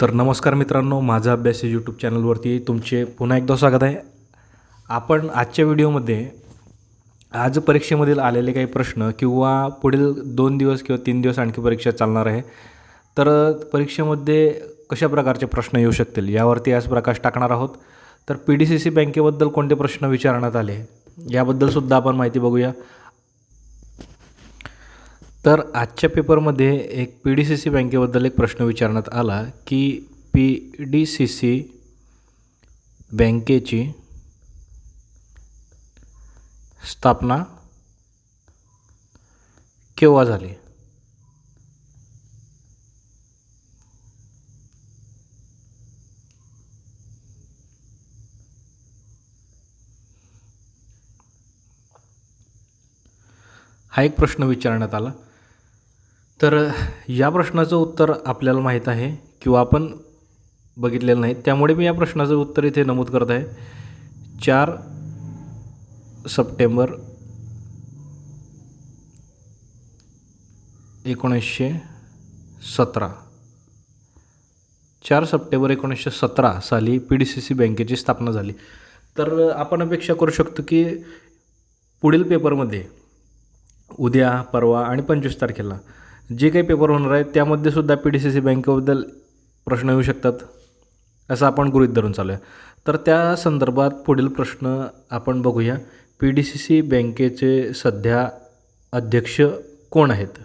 तर नमस्कार मित्रांनो माझा अभ्यास यूट्यूब चॅनलवरती तुमचे पुन्हा एकदा स्वागत आहे. आपण आजच्या व्हिडिओमध्ये आज परीक्षेमधील आलेले काही प्रश्न किंवा पुढील दोन दिवस किंवा तीन दिवस आणखी परीक्षा चालणार आहे. तर परीक्षेमध्ये कशा प्रकारचे प्रश्न येऊ शकतील यावरती आज प्रकाश टाकणार आहोत. तर पी डी सी सी बँकेबद्दल कोणते प्रश्न विचारण्यात आले याबद्दलसुद्धा आपण माहिती बघूया. तर आजच्या पेपरमध्ये एक पी डी सी सी बँकेबद्दल एक प्रश्न विचारण्यात आला की पी डी सी सी बँकेची स्थापना केव्हा झाली? हा एक प्रश्न विचारण्यात आला. तर या प्रश्नाचं उत्तर आपल्याला माहीत आहे किंवा आपण बघितलेलं नाही. त्यामुळे मी या प्रश्नाचं उत्तर इथे नमूद करत आहे. चार सप्टेंबर एकोणीसशे सतरा. चार सप्टेंबर एकोणीसशे सतरा साली पी डी सी सी बँकेची स्थापना झाली. तर आपण अपेक्षा करू शकतो की पुढील पेपरमध्ये उद्या परवा आणि पंचवीस तारखेला जे काही पेपर होणार आहेत त्यामध्ये सुद्धा पी डी सी सी बँकेबद्दल प्रश्न येऊ शकतात असं आपण गृहीत धरून चालू आहे तर त्या संदर्भात पुढील प्रश्न आपण बघूया. पी डी सी सी बँकेचे सध्या अध्यक्ष कोण आहेत?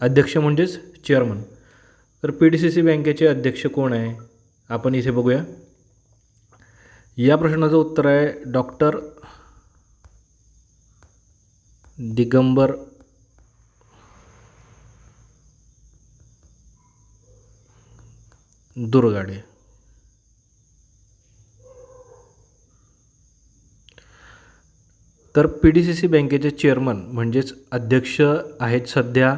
अध्यक्ष म्हणजेच चेअरमन तर पी डी सी सी बँकेचे अध्यक्ष कोण आहे? आपण इथे बघूया. या प्रश्नाचं उत्तर आहे डॉक्टर दिगंबर दुर्गाडे. तर पी डी सी सी बँकेचे चेअरमन म्हणजेच अध्यक्ष आहेत सध्या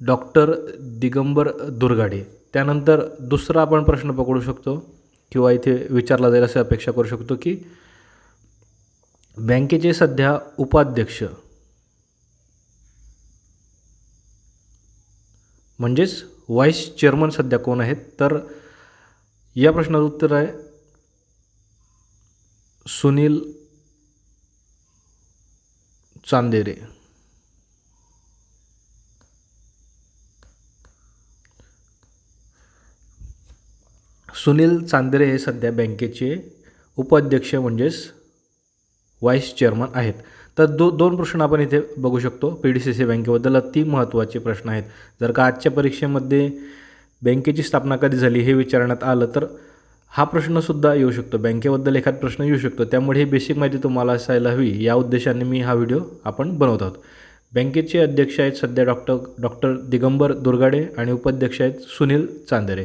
डॉक्टर दिगंबर दुर्गाडे. त्यानंतर दुसरा आपण प्रश्न पकडू शकतो किंवा इथे विचारला जाईल असे अपेक्षा करू शकतो की बँकेचे सध्या उपाध्यक्ष म्हणजेच व्हाईस चेअरमन सध्या कोण आहेत? तर या प्रश्नाचं उत्तर आहे सुनील चांदेरे. सुनील चांदेरे हे सध्या बँकेचे उपाध्यक्ष म्हणजेच व्हाईस चेअरमन आहेत. तर दो दोन प्रश्न आपण इथे बघू शकतो. पी डी सी सी बँकेबद्दल अति महत्त्वाचे प्रश्न आहेत. जर का आजच्या परीक्षेमध्ये बँकेची स्थापना कधी झाली हे विचारण्यात आलं तर हा प्रश्नसुद्धा येऊ शकतो. बँकेबद्दल एखाद प्रश्न येऊ शकतो. त्यामुळे ही बेसिक माहिती तुम्हाला असायला हवी. या उद्देशाने मी हा व्हिडिओ आपण बनवत आहोत. बँकेचे अध्यक्ष आहेत सध्या डॉक्टर डॉक्टर दिगंबर दुर्गाडे आणि उपाध्यक्ष आहेत सुनील चांदेरे.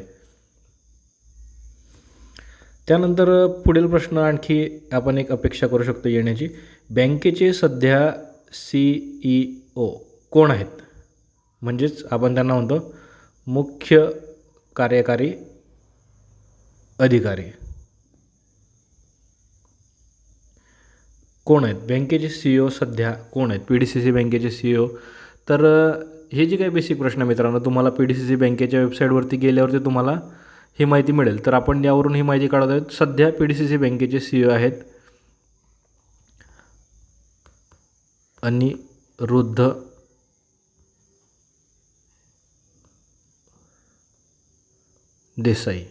त्यानंतर पुढील प्रश्न आणखी आपण एक अपेक्षा करू शकतो येण्याची. बँकेचे सध्या सी ई ओ कोण आहेत? म्हणजेच आपण त्यांना म्हणतो मुख्य कार्यकारी अधिकारी. कोण आहेत? बँकेचे सी ओ सध्या कोण आहेत? पी डी सी सी बँकेचे सी ओ तर हे जे काही बेसिक प्रश्न मित्रांनो तुम्हाला पी डी सी सी बँकेच्या वेबसाईटवरती गेल्यावरती तुम्हाला ही माहिती मिळेल. तर आपण यावरून ही माहिती काढत आहोत. सध्या पी डी सी सी बँकेचे सी ओ आहेत अनिरुद्ध देसाई.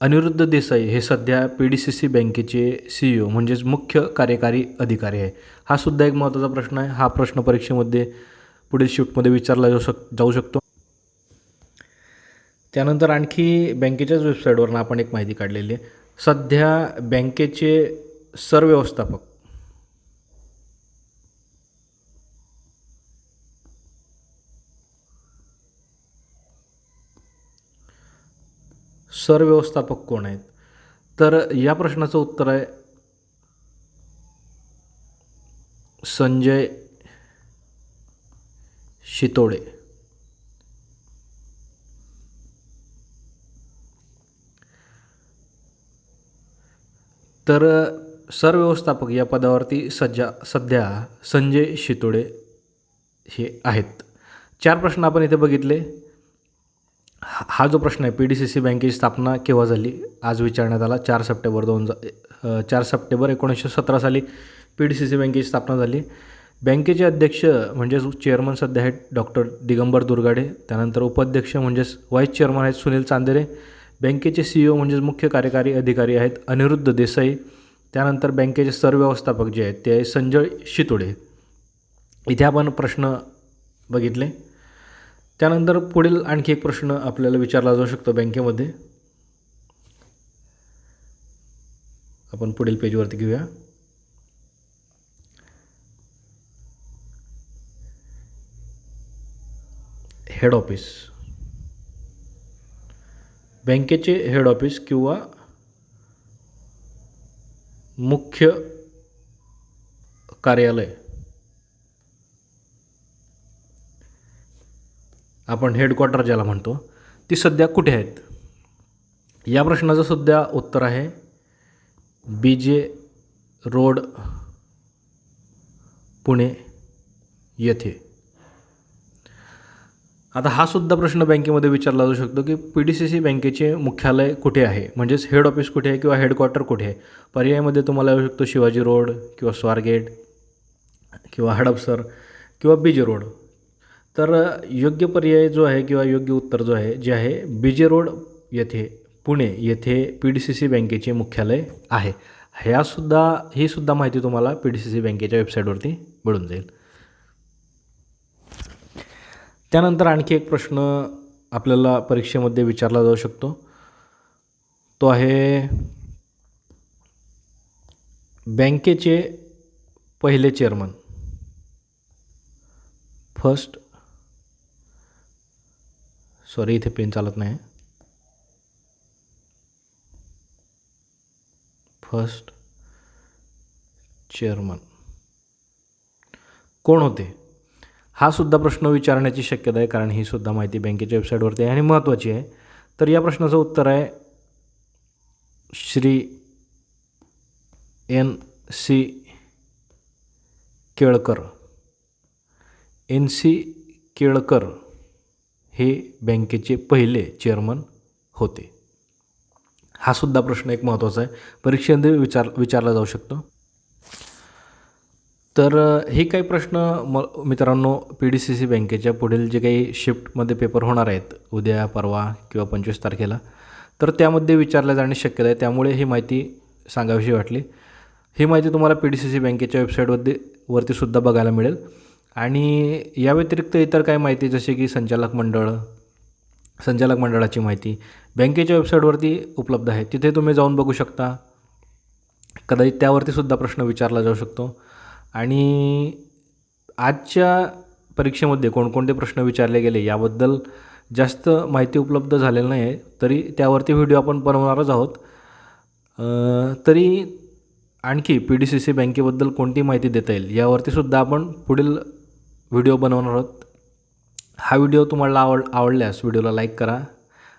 अनिरुद्ध देसाई हे सध्या पी डी सी सी बँकेचे सी ई ओ म्हणजेच मुख्य कार्यकारी अधिकारी आहे. हा सुद्धा एक महत्त्वाचा प्रश्न आहे. हा प्रश्न परीक्षेमध्ये पुढील शिफ्टमध्ये विचारला जाऊ शक जाऊ शकतो. त्यानंतर आणखी बँकेच्याच वेबसाईटवरून आपण एक माहिती काढलेली आहे. सध्या बँकेचे सरव्यवस्थापक सरव्यवस्थापक कोण आहेत? तर या प्रश्नाचं उत्तर आहे संजय शितोडे. तर सरव्यवस्थापक या पदावरती सज्जा सध्या संजय शितोडे हे आहेत. चार प्रश्न आपण इथे बघितले. हा हा जो प्रश्न आहे पी डी सी सी बँकेची स्थापना केव्हा झाली? आज विचारण्यात आला चार सप्टेंबर दोन हजार चार सप्टेंबर एकोणीसशे सतरा साली पी डी सी सी बँकेची स्थापना झाली. बँकेचे अध्यक्ष म्हणजेच चेअरमन सध्या आहेत डॉक्टर दिगंबर दुर्गाडे त्यानंतर उपाध्यक्ष म्हणजेच व्हाईस चेअरमन आहेत सुनील चांदेरे बँकेचे सी ओ म्हणजेच मुख्य कार्यकारी अधिकारी आहेत अनिरुद्ध देसाई त्यानंतर बँकेचे सरव्यवस्थापक जे आहेत ते आहे संजय शितोडे. इथे आपण प्रश्न बघितले. त्यानंतर पुढील आणखी एक प्रश्न आपल्याला विचारला जाऊ शकतो बँकेमध्ये. आपण पुढील पेजवरती घेऊया. हेड ऑफिस बँकेचे हेड ऑफिस किंवा मुख्य कार्यालय. आपण हेडक्वार्टर ज्याला म्हणतो ती सध्या कुठे आहेत? या प्रश्नाचं सध्या उत्तर आहे बी जे रोड पुणे येथे. आता हा सुद्धा प्रश्न बँकेमध्ये विचारला जाऊ शकतो की पी डी सी सी बँकेचे मुख्यालय कुठे आहे? म्हणजेच हेड ऑफिस कुठे आहे किंवा हेडक्वार्टर कुठे आहे? पर्यायामध्ये तुम्हाला येऊ शकतो शिवाजी रोड किंवा स्वारगेट किंवा हडपसर किंवा बीजे रोड तर योग्य पर्याय जो आहे किंवा योग्य उत्तर जो आहे जे आहे बीजे रोड येथे पुणे येथे पी डी सी सी बँकेचे मुख्यालय आहे. ह्यासुद्धा ही सुद्धा माहिती तुम्हाला पी डी सी सी बँकेच्या वेबसाईटवरती मिळून जाईल. त्यानंतर आणखी एक प्रश्न आपल्याला परीक्षेमध्ये विचारला जाऊ शकतो. तो आहे बँकेचे पहिले चेअरमन फर्स्ट सॉरी इथे पेन चालत नाही. फर्स्ट चेअरमन कोण होते? हा सुद्धा प्रश्न विचारण्याची शक्यता आहे कारण ही सुद्धा माहिती बँकेच्या वेबसाईटवरती आहे आणि महत्त्वाची आहे. तर या प्रश्नाचं उत्तर आहे Shri N C Kelkar. N C Kelkar. हे बँकेचे पहिले चेअरमन होते. हा सुद्धा प्रश्न एक महत्त्वाचा आहे. परीक्षेमध्ये विचार विचारला जाऊ शकतो. तर हे काही प्रश्न म मित्रांनो पी डी सी सी बँकेच्या पुढील जे काही शिफ्टमध्ये पेपर होणार आहेत उद्या परवा किंवा पंचवीस तारखेला तर त्यामध्ये विचारल्या जाण्याची शक्यता आहे. त्यामुळे ही माहिती सांगावीशी वाटली. ही माहिती तुम्हाला पी डी सी सी बँकेच्या वेबसाईटवरती वरतीसुद्धा बघायला मिळेल. आणि या व्यतिरिक्त इतर काही माहिती जसे की संचालक मंडळ संचालक मंडळाची माहिती बँकेच्या वेबसाईटवरती उपलब्ध आहे. तिथे तुम्ही जाऊन बघू शकता. कदाचित त्यावरती सुद्धा प्रश्न विचारला जाऊ शकतो. आणि आजच्या परीक्षेमध्ये कोणकोणते प्रश्न विचारले गेले याबद्दल जास्त माहिती उपलब्ध झालेली नाही आहे तरी त्यावरती व्हिडिओ आपण बनवणारच आहोत. तरी आणखी पी डी सी सी बँकेबद्दल कोणती माहिती देता येईल यावरती सुद्धा आपण पुढील व्हिडिओ बनवणार आहोत. हा व्हिडिओ तुम्हाला आवड आवडल्यास व्हिडिओला लाईक करा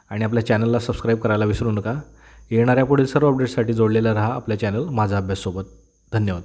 आणि आपल्या चॅनलला सबस्क्राईब करायला विसरू नका. येणाऱ्या पुढील सर्व अपडेट्ससाठी जोडलेलं राहा आपल्या चॅनल माझा अभ्याससोबत. धन्यवाद.